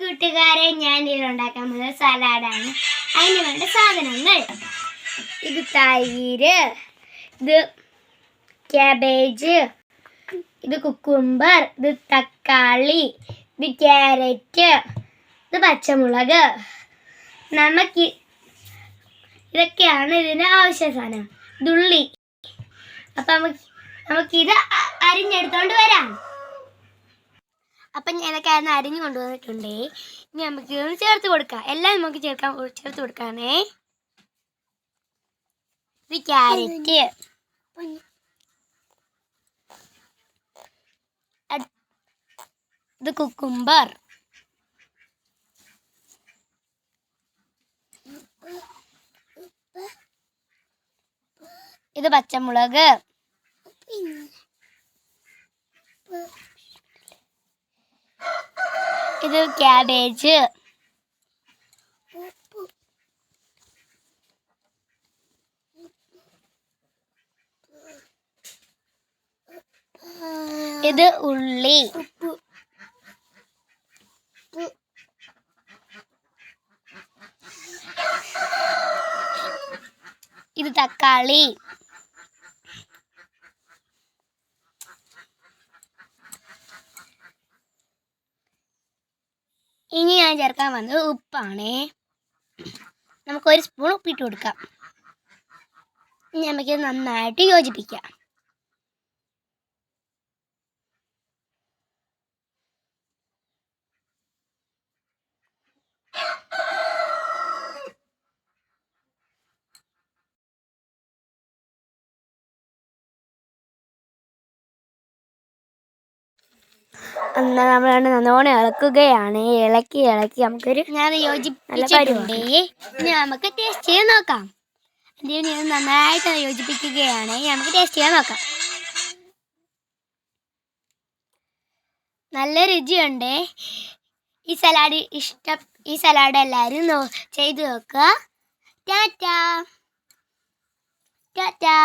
കൂട്ടുകാരെ ഞാൻ ഇതിൽ ഉണ്ടാക്കാൻ പോകുന്നത് സലാഡാണ്. അതിന് വേണ്ട സാധനങ്ങൾ. ഇത് തൈര് ഇത് ക്യാബേജ് ഇത് കുക്കുംബർ ഇത് തക്കാളി ഇത് ക്യാരറ്റ് ഇത് പച്ചമുളക്. നമുക്ക് ഇതൊക്കെയാണ് ഇതിന് ആവശ്യ സാധനം. ഇതുള്ളി. അപ്പം നമുക്ക് നമുക്കിത് അരിഞ്ഞെടുത്തോണ്ട് വരാം. അപ്പം ഞാനൊക്കെ അന്ന് അരിഞ്ഞു കൊണ്ടുവന്നിട്ടുണ്ടേ. ഇനി നമുക്ക് ഇതൊന്ന് ചേർത്ത് കൊടുക്കാം. എല്ലാം നമുക്ക് ചേർക്കാൻ ചേർത്ത് കൊടുക്കാനേ ഇത് ഇത് കുക്കുംബർ. ഇത് പച്ചമുളക്. ഇത് ക്യാബേജ് ഇത് ഉള്ളി. ഇത് തക്കാളി. ഇനി ഞാൻ ചേർക്കാൻ വന്നത് ഉപ്പാണേ. നമുക്കൊരു സ്പൂൺ ഉപ്പിട്ട് കൊടുക്കാം. ഇനി നമുക്ക് നന്നായിട്ട് യോജിപ്പിക്കാം. എന്നാൽ നമ്മൾ നല്ലോണം ഇളക്കുകയാണ്. ഇളക്കി ഇളക്കി നമുക്കൊരു ഞാൻ യോജിപ്പിച്ചിട്ടുണ്ട്. ഇനി നമുക്ക് ടേസ്റ്റ് ചെയ്ത് നോക്കാം. ഞാൻ നന്നായിട്ട് യോജിപ്പിക്കുകയാണ്. നമുക്ക് ടേസ്റ്റ് ചെയ്യാൻ നോക്കാം. നല്ല രുചിയുണ്ട്. ഈ സലാഡ് ഇഷ്ടം ഈ സലാഡ് എല്ലാവരും നോ ചെയ്ത് നോക്കുക. ടാറ്റാ. ടാറ്റാ.